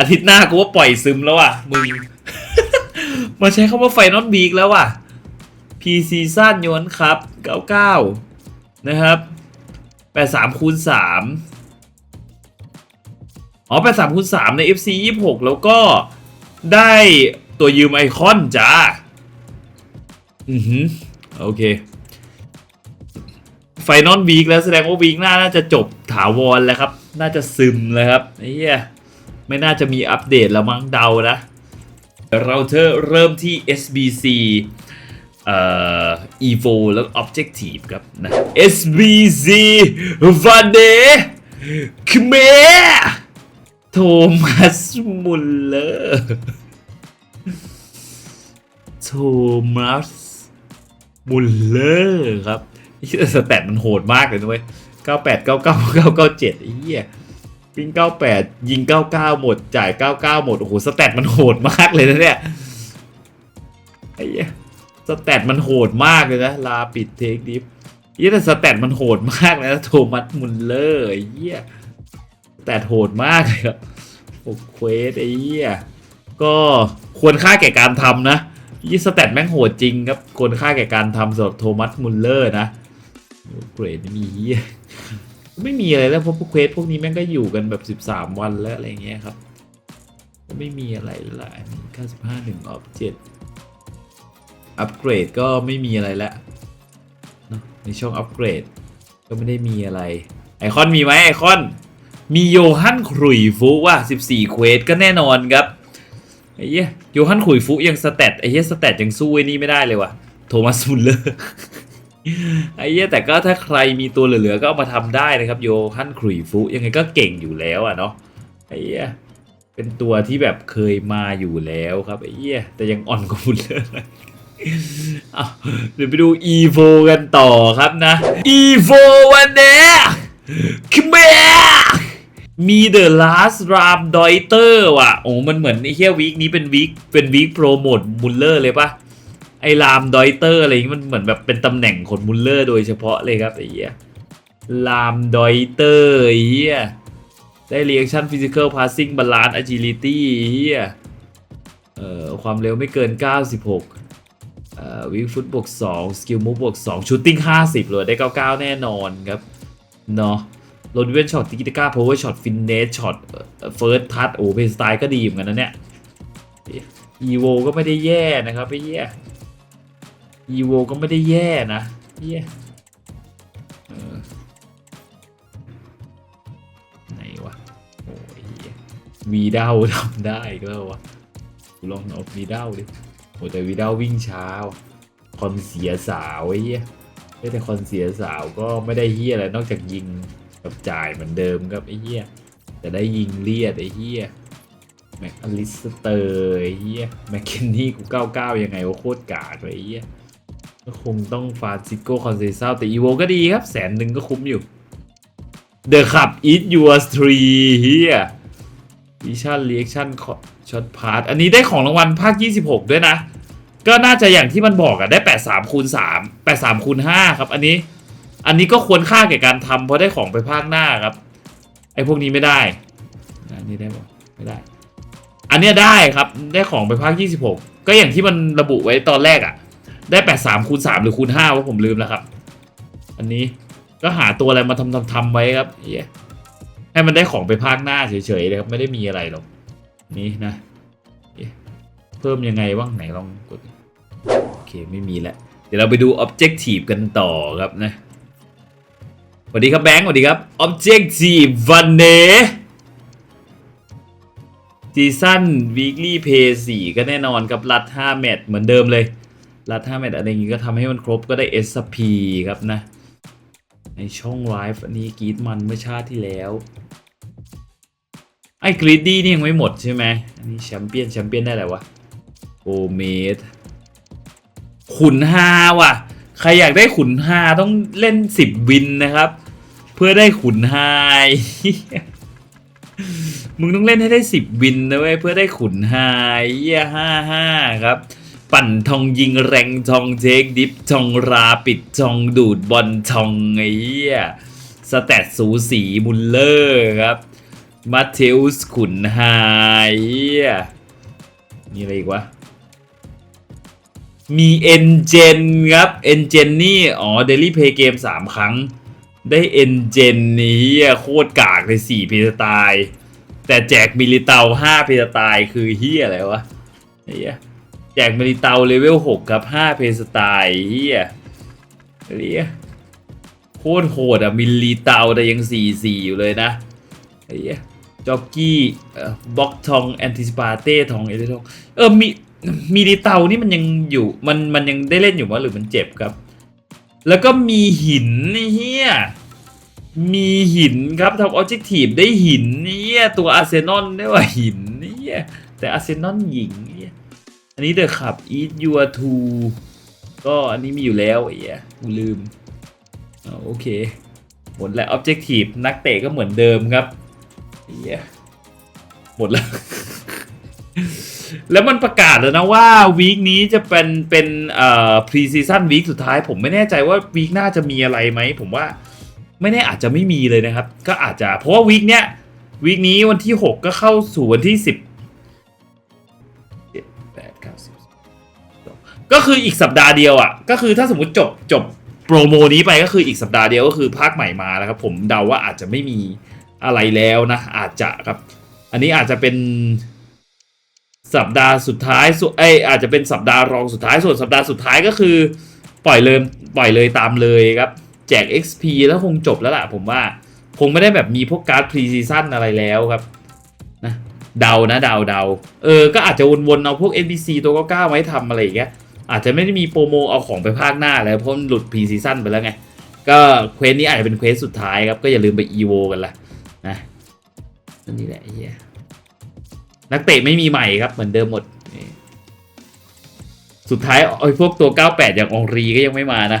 อาทิตย์หน้ากูว่าปล่อยซึมแล้วว่ะ มึง มาใช้คำว่าไฟนอลวีคแล้วว่ะ P Season ย้อนครับ 99 นะครับแปดสามคูณสามอ๋อแปดสามคูณสามใน FC ยี่หกแล้วก็ได้ตัวยืมไอคอนจ้า อือหือ โอเค ไฟนอลวีคแล้วแสดงว่าวีคหน้าน่าจะจบถาวรแล้วครับ น่าจะซึมแล้วครับไอ้เหี้ย ไม่น่าจะมีอัปเดตแล้วมั้งเดานะเราเธอเริ่มที่ SBC เอ่อ evo แล้ว objective ครับนะ SBC วันเดคเมโทมัสมุลเลอร์โทมัสมุลเลอร์ครับไอ้สแตทมันโหดมากเลยนะเว้ย 98 99 997เหี้ย วิ่ง98 ยิง 99 หมด จ่าย 99 หมด โอ้โห สแตทมันโหดมากเลยนะเนี่ย ไอ้ยสแตทมันโหดมากเลยนะ ลาปิดเทคดิฟเหี้ยแต่สแตทมันโหดมากเลยนะโทมัสมุลเลอร์ไอ้เหี้ยสแตทโหดมากเลยครับโอ้เควสไอ้เหี้ยก็ควรค่าแก่การทำนะยี่สแตทแม่งโหดจริงครับควรค่าแก่การทำสำหรับโทมัสมุลเลอร์นะโอเกรดไม่มีเหี้ย ไม่มีอะไรแล้วเพราะพวกเควสพวกนี้แม่งก็อยู่กันแบบ 13 วันแล้วอะไรเงี้ยครับ ไม่มีอะไรละอันนี้95หนึ่งออฟเจ็ดอัปเกรดก็ไม่มีอะไรแล้วนะในช่องอัปเกรด ก็ไม่ได้มีอะไร ไอคอนมีไหมไอคอน มีโยฮันครุยฟุว่า 14 เควสก็แน่นอนครับไอ้เหี้ยโยฮันครุยฟุยังสแตทไอ้เหี้ยสแตทยังสู้ไอ้นี่ไม่ได้เลยว่ะโทมัสมุลเลอร์ ไอ้เหี้ยแต่ก็ถ้าใครมีตัวเหลือๆก็เอามาทำได้นะครับ โยฮันครุยฟุยังไงก็เก่งอยู่แล้วอะเนาะไอ้เหี้ยเป็นตัวที่แบบเคยมาอยู่แล้วครับไอ้เหี้ยแต่ยังอ่อนกว่ามุลเลอร์เอาเดี๋ยวไปดู EVO กันต่อครับนะ EVO วันเนี้ยคือแม่มี The Last Ram d o i t e r ว่ะโอ้มันเหมือนไอ้เฮียวีคนี้เป็นวีคเป็นวีคโปรโมทมุลเลอร์เลยปะ ไอ้รามดอยเตอร์อะไรอย่างงี้มันเหมือนแบบเป็นตำแหน่งคนมุลเลอร์โดยเฉพาะเลยครับไอ้เหี้ยรามดอยเตอร์ไอ้เหี้ยได้ reaction physical passing balance agility ไอ้เหี้ยเอ่อความเร็วไม่เกิน 96เอ่อวิ่งฟุตบวก2สกิลมูฟบวก2ชูตติ้ง 50เลยได้ 99 แน่นอนครับเนาะโรดเวนช็อตติกิตก้าพาวเวอร์ช็อตฟินเนสช็อตเฟิร์สทัชโอ้เพย์สไตล์ก็ดีเหมือนกันนะเนี่ยอีโวก็ไม่ได้แย่นะครับไอ้เหี้ย อีโวก็ไม่ได้แย่นะเหี้ยเออไหนวะ โอ้ยเหี้ยวีดาวทำได้ก็วะกูลองเอาวีดาวดิโอ้แต่วิดาวิ่งช้าคอนเสียสาวไอ้เหี้ยเฮ้แต่คอนเสียสาวก็ไม่ได้เฮี้ยอะไรนอกจากยิงกับจ่ายเหมือนเดิมครับไอ้เหี้ยแต่ได้ยิงเลียดไอ้เหี้ยแม็กอลิสเตอร์ไอ้เหี้ยแมคเคนนี่กู99ยังไงวะโคตรกาดไอ้เหี้ย ก็คงต้องฟาซิโก้คอนเซซ่าแต่อีโวก็ดีครับ แสนหนึ่งก็คุ้มอยู่ The Cup is yours three เฮียวิชั่นเรียกชั่นช็อตพาร์ตอันนี้ได้ของรางวัลภาค 26 ด้วยนะ ก็น่าจะอย่างที่มันบอกอะได้ 83คูณ3 83คูณ5ครับ อันนี้ อันนี้ก็ควรค่าแก่การทำเพราะได้ของไปภาคหน้าครับ ไอ้พวกนี้ไม่ได้ อันนี้ได้ปะไม่ได้ อันเนี้ยได้ครับ ได้ของไปภาค 26 ก็อย่างที่มันระบุไว้ตอนแรกอะ ได้83คูณ3หรือคูณ5ว่าผมลืมแล้วครับ อันนี้ก็หาตัวอะไรมาทำทำทำไว้ครับเฮียให้มันได้ของไปภาคหน้าเฉยๆเลยครับ ไม่ได้มีอะไรหรอก นี่นะเอ๊ะเพิ่มยังไงบ้างไหนลองกด โอเค ไม่มีแล้ว เดี๋ยวเราไปดู Objective กันต่อครับนะสวัสดีครับแบงค์สวัสดีครับ Objective วันเนซีซั่น Weekly Pay 4 ก็แน่นอนกับรัด 5 แมตช์เหมือนเดิมเลย รัด5แมตช์อะไรอย่างงี้ก็ทำให้มันครบก็ได้ SP ครับนะ ในช่องไลฟ์อันนี้กรีดมันเมื่อชาติที่แล้วไอ้กรีดดี้นี่ยังไม่หมดใช่ไหมอันนี้แชมเปี้ยนแชมเปี้ยนได้อะไรวะโอเมดขุนฮาว่ะ ใครอยากได้ขุนฮาต้องเล่นสิบวินนะครับ เพื่อได้ขุนฮามึงต้องเล่นให้ได้สิบวินนะเว้ยเพื่อได้ขุนฮาเยี่ยห้าห้าครับ ปั่นทองยิงแรงทองเทคดิฟทองราปิดทองดูดบอลทองไอ้เหี้ยสแตทสูสีมุลเลอร์ครับมาเทอุสขุนไฮเหี้ยมีอะไรอีกวะ มีเอ็นเจนครับเอ็นเจนนี่ อ๋อเดลี่เพย์เกมสามครั้ง ได้เอ็นเจนนี่เหี้ยโคตรกากเลยสี่เพย์สตล์แต่แจกมิลิเตาห้าเพย์สตล์คือเฮียอะไรวะไอ้เหี้ย แจกมิลิเตาเลเวล6ครับ5เพสไตล์เฮียเรียโคตรโหดอะมิลลิเตาแต่ยัง4-4อยู่เลยนะเหี้ยจ็อกกี้บล็อกทองแอนติสปาเต้ทองเอเดทองเออมีมิลลิเตานี่มันยังอยู่มันมันยังได้เล่นอยู่มั้ยหรือมันเจ็บครับ แล้วก็มีหินนี่เฮียมีหินครับทำออบเจกตีฟได้หินนี่เฮียตัวอาร์เซนอลได้ว่าหินนี่เฮียแต่อาร์เซนอลหญิงเฮีย อันนี้เดอะขับ eat your two ก็อันนี้มีอยู่แล้วไอ้เหี้ยกูลืมอโอเคหมดแล้ว objective นักเตะก็เหมือนเดิมครับไอ้เหี้ยหมดแล้ว แล้วมันประกาศแล้วนะว่าวีคนี้จะเป็นเป็นเอ่อ pre season week สุดท้าย ผมไม่แน่ใจว่าวีคหน้าจะมีอะไรไหม ผมว่าไม่แน่อาจจะไม่มีเลยนะครับ ก็อาจจะเพราะว่าวีคเนี้ยวีคนี้วันที่ 6 ก็เข้าสู่วันที่ 10 เจ็ดแปดเก้าสิบก็คืออีกสัปดาห์เดียวอะ ก็คือถ้าสมมติจบจบโปรโมนี้ไปก็คืออีกสัปดาห์เดียวก็คือภาคใหม่มาแล้วครับ ผมเดาว่าอาจจะไม่มีอะไรแล้วนะ อาจจะครับ อันนี้อาจจะเป็นสัปดาห์สุดท้ายส่วนเอยอาจจะเป็นสัปดาห์รองสุดท้ายส่วนสัปดาห์สุดท้ายก็คือ ปล่อยเลยปล่อยเลยตามเลยครับแจก XP แล้วคงจบแล้วล่ะผมว่า คงไม่ได้แบบมีพวกการ์ดพรีซีซั่นอะไรแล้วครับนะ เดานะเดาเดาเออ ก็อาจจะวนๆเอาพวก NPC ตัวก็กล้าไว้ทำอะไรอย่างเงี้ย อาจจะไม่ได้มีโปรโมเอาของไปภาคหน้าแล้วเพราะมันหลุดพรีซีซั่นไปแล้วไง ก็เควสนี้อาจจะเป็นเควสสุดท้ายครับ ก็อย่าลืมไป EVO กันละนะนั่นนี่แหละเฮียนักเตะไม่มีใหม่ครับเหมือนเดิมหมด สุดท้ายไอ้พวกตัว 98 อย่างองรีก็ยังไม่มานะ